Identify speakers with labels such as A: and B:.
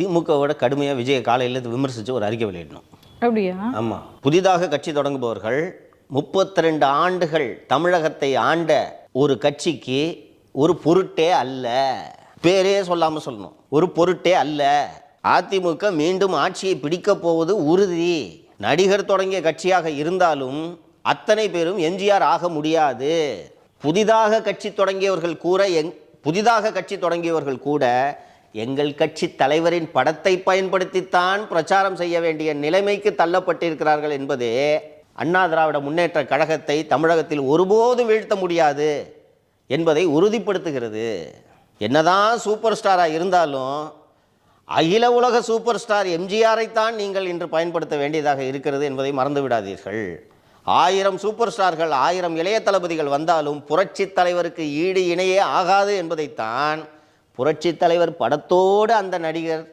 A: திமுகவோட கடுமையாக விஜய காலையில் விமர்சித்து ஒரு அறிக்கை வெளியிடணும்.
B: அப்படியா?
A: ஆமாம் புதிதாக கட்சி தொடங்குபவர்கள் முப்பத்தி ரெண்டு ஆண்டுகள் தமிழகத்தை ஆண்ட ஒரு கட்சிக்கு ஒரு பொருட்டே அல்ல. பேரே சொல்லாமல் சொல்லணும். ஒரு பொருட்டே அல்ல. அதிமுக மீண்டும் ஆட்சியை பிடிக்கப் போவது உறுதி. நடிகர் தொடங்கிய கட்சியாக இருந்தாலும் அத்தனை பேரும் எம்ஜிஆர் ஆக முடியாது. புதிதாக கட்சி தொடங்கியவர்கள் கூற எங் புதிதாக கட்சி தொடங்கியவர்கள் கூட எங்கள் கட்சி தலைவரின் படத்தை பயன்படுத்தித்தான் பிரச்சாரம் செய்ய வேண்டிய நிலைமைக்கு தள்ளப்பட்டிருக்கிறார்கள் என்பதே அண்ணா திராவிட முன்னேற்ற கழகத்தை தமிழகத்தில் ஒருபோதும் வீழ்த்த முடியாது என்பதை உறுதிப்படுத்துகிறது. என்னதான் சூப்பர் ஸ்டாராக இருந்தாலும் அகில உலக சூப்பர் ஸ்டார் எம்ஜிஆரைத்தான் நீங்கள் இன்று பயன்படுத்த வேண்டியதாக இருக்கிறது என்பதை மறந்து விடாதீர்கள். ஆயிரம் சூப்பர் ஸ்டார்கள் ஆயிரம் இளைய தளபதிகள் வந்தாலும் புரட்சி தலைவருக்கு ஈடு இணையே ஆகாது என்பதைத்தான் புரட்சி தலைவர் படத்தோடு அந்த நடிகர்